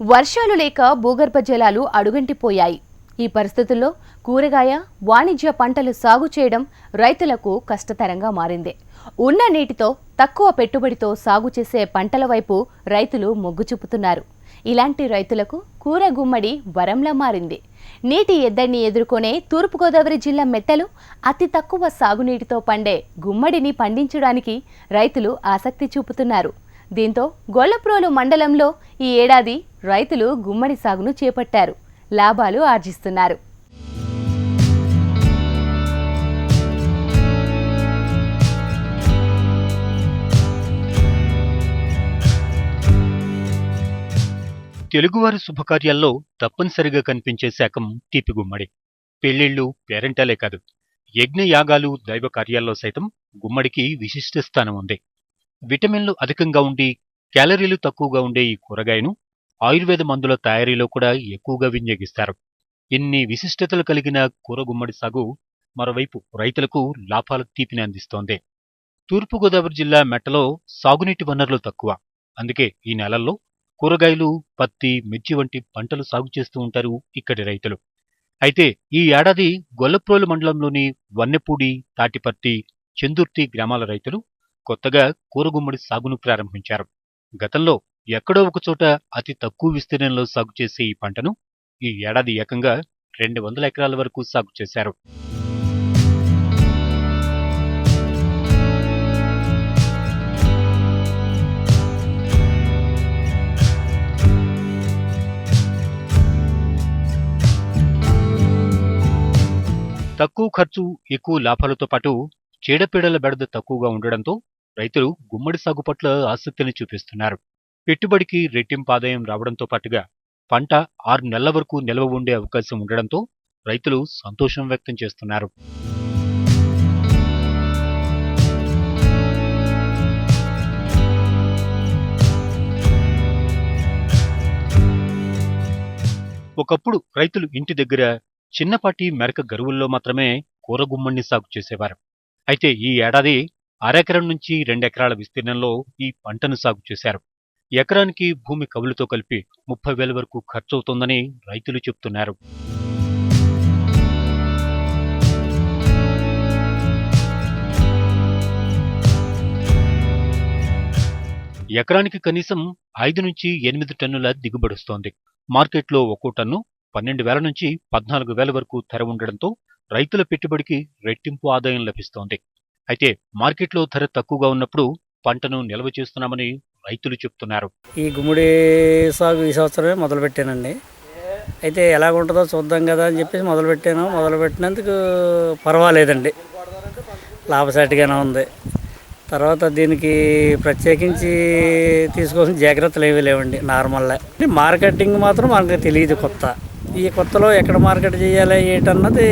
వర్షాలు లేక భూగర్భ జలాలు అడుగంటిపోయాయి. ఈ పరిస్థితుల్లో కూరగాయ వాణిజ్య పంటలు సాగు చేయడం రైతులకు కష్టతరంగా మారింది. ఉన్న నీటితో తక్కువ పెట్టుబడితో సాగు చేసే పంటల వైపు రైతులు మొగ్గు చూపుతున్నారు. ఇలాంటి రైతులకు కూర గుమ్మడి వరంలా మారింది. నీటి ఎద్దడిని ఎదుర్కొనే తూర్పుగోదావరి జిల్లా మెట్టలు అతి తక్కువ సాగునీటితో పండే గుమ్మడిని పండించడానికి రైతులు ఆసక్తి చూపుతున్నారు. దీంతో గొల్లప్రోలు మండలంలో ఈ ఏడాది రైతులు గుమ్మడి సాగును చేపట్టారు. లాభాలు ఆర్జిస్తున్నారు. తెలుగువారి శుభకార్యాల్లో తప్పనిసరిగా కనిపించే శాఖం తీపి గుమ్మడి. పెళ్ళిళ్ళు పేరెంటాలే కాదు యజ్ఞయాగాలు దైవ కార్యాల్లో సైతం గుమ్మడికి విశిష్ట స్థానం ఉంది. విటమిన్లు అధికంగా ఉండి క్యాలరీలు తక్కువగా ఉండే ఈ కూరగాయను ఆయుర్వేద మందుల తయారీలో కూడా ఎక్కువగా వినియోగిస్తారు. ఇన్ని విశిష్టతలు కలిగిన కూరగుమ్మడి సాగు మరోవైపు రైతులకు లాభాల తీపిని అందిస్తోంది. తూర్పుగోదావరి జిల్లా మెట్టలో సాగునీటి వనరులు తక్కువ. అందుకే ఈ నెలల్లో కూరగాయలు పత్తి మిర్చి వంటి పంటలు సాగు చేస్తూ ఉంటారు ఇక్కడి రైతులు. అయితే ఈ ఏడాది గొల్లప్రోలు మండలంలోని వన్నెపూడి తాటిపర్తి చందుర్తి గ్రామాల రైతులు కొత్తగా కూరగుమ్మడి సాగును ప్రారంభించారు. గతంలో ఎక్కడో ఒక చోట అతి తక్కువ విస్తీర్ణంలో సాగు చేసే ఈ పంటను ఈ ఏడాది ఏకంగా రెండు వందల ఎకరాల వరకు సాగు చేశారు. తక్కువ ఖర్చు ఎక్కువ లాభాలతో పాటు చీడపీడల బెడద తక్కువగా ఉండడంతో రైతులు గుమ్మడి సాగు పట్ల ఆసక్తిని చూపిస్తున్నారు. పెట్టుబడికి రెట్టింపు ఆదాయం రావడంతో పాటుగా పంట ఆరు నెలల వరకు నిల్వ ఉండే అవకాశం ఉండడంతో రైతులు సంతోషం వ్యక్తం చేస్తున్నారు. ఒకప్పుడు రైతులు ఇంటి దగ్గర చిన్నపాటి మెరక గరువుల్లో మాత్రమే కూరగుమ్మణ్ణి సాగు చేసేవారు. అయితే ఈ ఏడాది అరెకరం నుంచి రెండెకరాల విస్తీర్ణంలో ఈ పంటను సాగు చేశారు. ఎకరానికి భూమి కవులతో కలిపి ముప్పై వేల వరకు ఖర్చవుతోందని రైతులు చెబుతున్నారు. ఎకరానికి కనీసం ఐదు నుంచి ఎనిమిది టన్నుల దిగుబడి వస్తోంది. మార్కెట్లో ఒక్కో టన్ను పన్నెండు వేల నుంచి పద్నాలుగు వేల వరకు ధర ఉండడంతో రైతుల పెట్టుబడికి రెట్టింపు ఆదాయం లభిస్తోంది. అయితే మార్కెట్లో ధర తక్కువగా ఉన్నప్పుడు పంటను నిల్వ చేస్తున్నామని రైతులు చెప్తున్నారు. ఈ గుమ్మడి సాగు ఈ సంవత్సరమే మొదలుపెట్టానండి. అయితే ఎలాగుంటుందో చూద్దాం కదా అని చెప్పేసి మొదలుపెట్టాను. మొదలుపెట్టినందుకు పర్వాలేదండి. లాభసాటిగానే ఉంది. తర్వాత దీనికి ప్రత్యేకించి తీసుకోవాల్సిన జాగ్రత్తలు ఏమీ లేవండి నార్మల్గా. మార్కెటింగ్ మాత్రం మనకు తెలియదు కొత్త. ఈ కొత్తలో ఎక్కడ మార్కెట్ చేయాలి ఏంటన్నది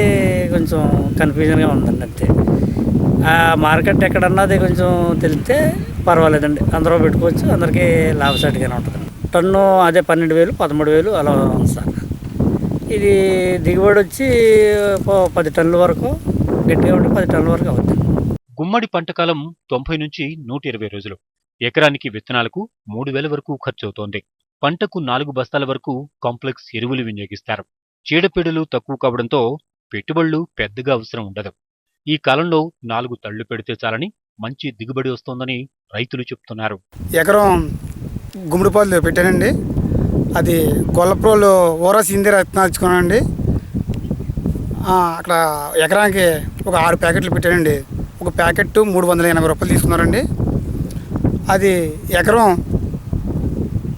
కొంచెం కన్ఫ్యూజన్గా ఉందండి అంతే. ఆ మార్కెట్ ఎక్కడన్నది కొంచెం తెలిస్తే పర్వాలేదండి. అందరూ పెట్టుకోవచ్చు అందరికీ లాభసాటిగానే ఉంటుంది టన్ను అదే పన్నెండు వేలు పదమూడు వేలు అలా ఉంది సార్. ఇది దిగుబడి వచ్చి పది టన్నుల వరకు గట్టిగా ఉంటే పది టన్నుల వరకు అవుతుంది గుమ్మడి పంట కాలం తొంభై నుంచి నూట ఇరవై రోజులు. ఎకరానికి విత్తనాలకు మూడు వేల వరకు ఖర్చు అవుతోంది పంటకు నాలుగు బస్తాల వరకు కాంప్లెక్స్ ఎరువులు వినియోగిస్తారు. చీడపీడలు తక్కువ కావడంతో పెట్టుబడులు పెద్దగా అవసరం ఉండదు. ఈ కాలంలో నాలుగు తళ్ళు పెడితే చాలని మంచి దిగుబడి వస్తోందని రైతులు చెప్తున్నారు. ఎకరం గుమ్మడిపాలు పెట్టానండి. అది గొల్లప్రోలు ఓరస్ ఇందిరా విత్తనాలు అక్కడ ఎకరానికి ఒక ఆరు ప్యాకెట్లు పెట్టానండి. ఒక ప్యాకెట్ మూడు వందల ఎనభై రూపాయలు తీసుకున్నారండి. అది ఎకరం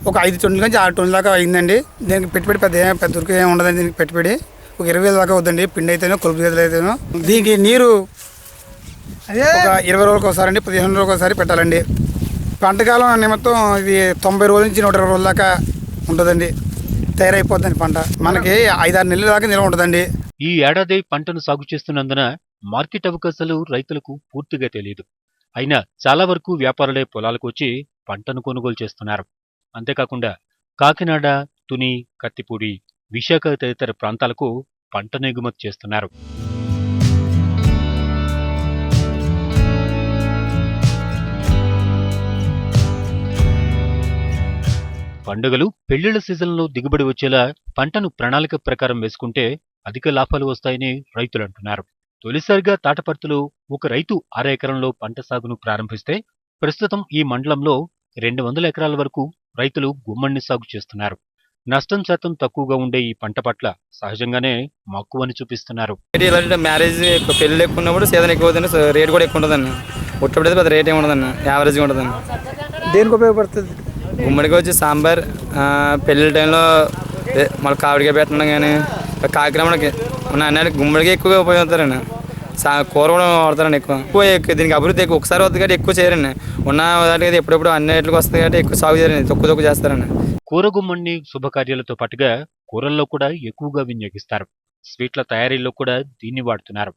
ఒక ఐదు టన్నుల నుంచి ఆరు టన్నుల దాకా అయిందండి. దీనికి పెట్టుబడి పెద్ద ఏం పెద్ద దొరికి ఏమి ఉండదండి దీనికి పెట్టుబడి. ఒక ఇరవై వేల దాకా అవుతుందండి. పిండి అయితేనో కొలుపు గేదెలు అయితేనో. దీనికి నీరు ఒక ఇరవై రోజులకు ఒకసారి అండి పదిహేను రోజులకు ఒకసారి పెట్టాలండి. పంటకాలం నిమిత్తం ఇది తొంభై రోజుల నుంచి నూట ఇరవై రోజుల దాకా ఉంటుందండి. తయారైపోద్దండి పంట. మనకి ఐదారు నెలల దాకా నిల్వ ఉంటుందండి. ఈ ఏడాది పంటను సాగు చేస్తున్నందున మార్కెట్ అవకాశాలు రైతులకు పూర్తిగా తెలియదు. అయినా చాలా వరకు వ్యాపారులే పొలాలకు వచ్చి పంటను కొనుగోలు చేస్తున్నారు. అంతేకాకుండా కాకినాడ తుని కత్తిపూడి విశాఖ తదితర ప్రాంతాలకు పంటను ఎగుమతి చేస్తున్నారు. పండుగలు పెళ్ళిళ్ళ సీజన్లో దిగుబడి వచ్చేలా పంటను ప్రణాళిక ప్రకారం వేసుకుంటే అధిక లాభాలు వస్తాయని రైతులు అంటున్నారు. తొలిసారిగా తాటపర్తిలో ఒక రైతు అర ఎకరంలో పంట సాగును ప్రారంభిస్తే ప్రస్తుతం ఈ మండలంలో రెండు వందల ఎకరాల వరకు రైతులు గుమ్మడిని సాగు చేస్తున్నారు. నష్టం శాతం తక్కువగా ఉండే ఈ పంట పట్ల సహజంగానే మక్కువని చూపిస్తున్నారు. మ్యారేజ్ పెళ్ళి ఎక్కువ ఉన్నప్పుడు సీజన్ ఎక్కువ రేట్ కూడా ఎక్కువ ఉంటుందండి. ఉట్టప్పుడు పెద్ద రేట్ ఏమి ఉండదండి. యావరేజ్గా ఉంటుందండి. దేనికి ఉపయోగపడుతుంది? గుమ్మడికి వచ్చి సాంబార్ ఆ, పెళ్ళిళ్ళ టైంలో మళ్ళీ కావిడిగా పెట్టడం కానీ కాకిరమ్మడికి ఉన్న అన్ని గుమ్మడికి ఎక్కువగా ఉపయోగిస్తారండి సా కూర కూడా వాడతారండి ఎక్కువ. ఎక్కువ దీనికి అభివృద్ధి ఎక్కువ. ఒకసారి వద్దు కాబట్టి ఎక్కువ చేయరండి. ఉన్న దానికి ఎప్పుడెప్పుడు అన్నిటికి వస్తుంది కాబట్టి ఎక్కువ సాగు చేయరండి. తక్కువ తక్కువ చేస్తారండి. కూర శుభకార్యాలతో పాటుగా కూరల్లో కూడా ఎక్కువగా వినియోగిస్తారు. స్వీట్ల తయారీలో కూడా దీన్ని వాడుతున్నారు.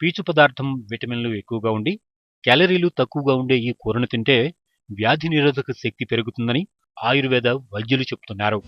పీచు పదార్థం విటమిన్లు ఎక్కువగా ఉండి క్యాలరీలు తక్కువగా ఉండే ఈ కూరను తింటే వ్యాధి నిరోధక శక్తి పెరుగుతుందని ఆయుర్వేద వైద్యులు చెబుతున్నారు